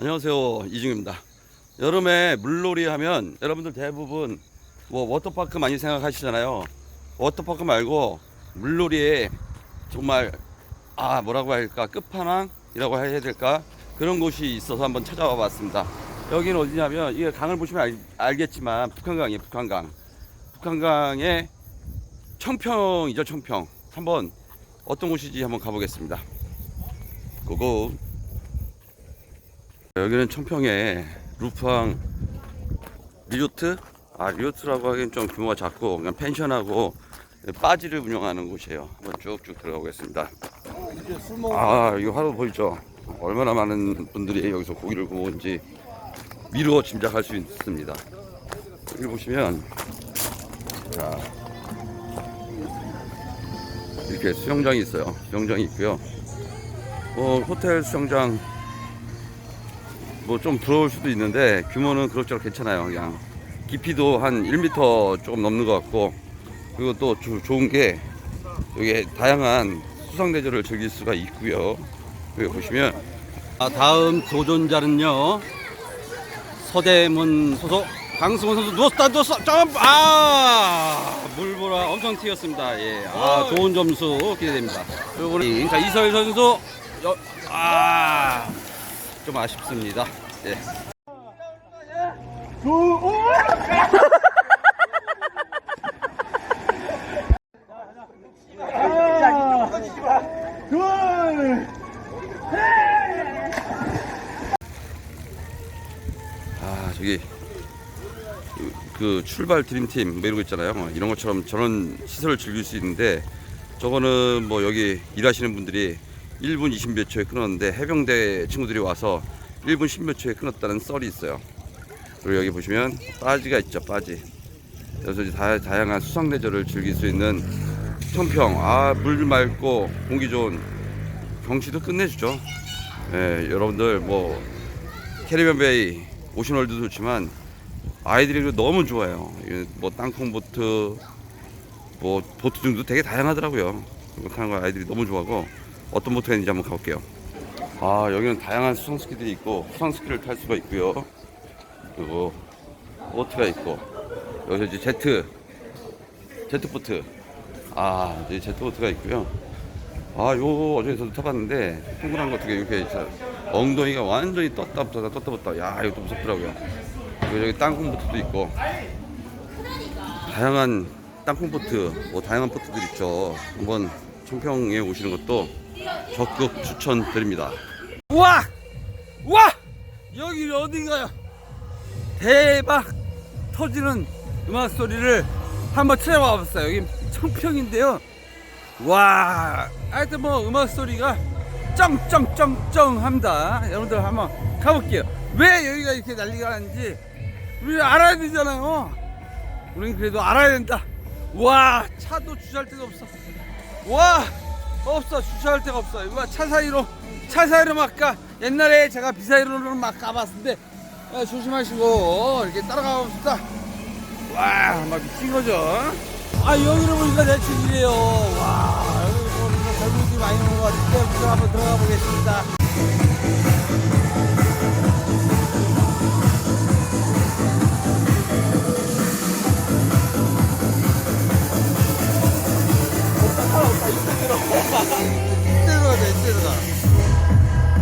안녕하세요 이중입니다. 여름에 물놀이 하면 여러분들 대부분 뭐 워터파크 많이 생각하시잖아요. 워터파크 말고 물놀이에 정말 아 뭐라고 할까 끝판왕이라고 해야 될까 그런 곳이 있어서 한번 찾아와 봤습니다. 여기는 어디냐면 이게 강을 보시면 알, 알겠지만 북한강이에요 북한강. 북한강의 청평이죠 청평. 한번 어떤 곳인지 한번 가보겠습니다. 고고. 여기는 청평에 루팡 리조트? 아 리조트라고 하기엔 좀 규모가 작고 그냥 펜션하고 바지를 운영하는 곳이에요. 한번 쭉쭉 들어가 보겠습니다. 이제 술 먹. 아 이거 하루 보이죠? 얼마나 많은 분들이 여기서 고기를 구워온지 미루어 짐작할 수 있습니다. 여기 보시면 자 이렇게 수영장이 있어요. 수영장이 있고요. 뭐 호텔 수영장 뭐 좀 부러울 수도 있는데 규모는 그럭저럭 괜찮아요. 그냥 깊이도 한 1m 조금 넘는 것 같고 그리고 또 조- 좋은 게 여기 다양한 수상대저를 즐길 수가 있고요. 여기 보시면 아, 다음 도전자는요 서대문 소속 강승원 선수 누웠다 누웠어 점프 아 물보라 엄청 튀었습니다. 예, 아 좋은 점수 기대됩니다. 요거는 자 이서일 선수 아 좀 아쉽습니다. 예. 아 저기 그, 그 출발 드림팀 뭐 이런 거 있잖아요 뭐 이런 것처럼 저런 시설을 즐길 수 있는데 저거는 뭐 여기 일하시는 분들이 1분 20몇 초에 끊었는데 해병대 친구들이 와서 1분 10몇 초에 끊었다는 썰이 있어요. 그리고 여기 보시면 바지가 있죠 바지. 그래서 다, 다양한 수상레저를 즐길 수 있는 청평. 아 물 맑고 공기 좋은 경치도 끝내주죠. 예, 여러분들 뭐 캐리비안 베이 오션월드 도 좋지만 아이들이 그거 너무 좋아요. 뭐 땅콩 보트, 뭐 보트 등도 되게 다양하더라고요. 이거 타는 거 아이들이 너무 좋아하고 어떤 보트가 있는지 한번 가볼게요. 아 여기는 다양한 수상스키들이 있고 수상스키를 탈 수가 있고요. 그리고 보트가 있고 여기서 이제 제트 제트 보트 아 이제 제트 보트가 있고요. 아, 요 어제 저도 타봤는데 동그란 거두개 이렇게. 엉덩이가 완전히 떴다 붙었다 떴다 붙었다. 야, 이것도 무섭더라고요. 그리고 여기 땅콩 보트도 있고 다양한 땅콩 보트, 뭐 다양한 보트들 있죠. 한번 청평에 오시는 것도 적극 추천드립니다. 와, 와, 여기 어딘가요? 대박 터지는 음악 소리를 한번 찾아와 봤어요. 여기 청평인데요. 와, 하여튼 뭐 음악 소리가 쩡쩡쩡쩡 합니다. 여러분들 한번 가볼게요. 왜 여기가 이렇게 난리가 나는지 우리 알아야 되잖아요. 우린 그래도 알아야 된다. 와, 차도 주차할 데가 없어. 와, 없어. 주차할 데가 없어. 이거 차 사이로, 차 사이로 막 가. 옛날에 제가 비사이로는 막 가봤는데, 아, 조심하시고, 이렇게 따라가 봅시다. 와, 막 미친 거죠. 아, 여기를 보니까 내 집이에요. 와, 여기 보니까 젊은이들이 많이 오는 것 같은데, 우리가 한번 들어가 보겠습니다.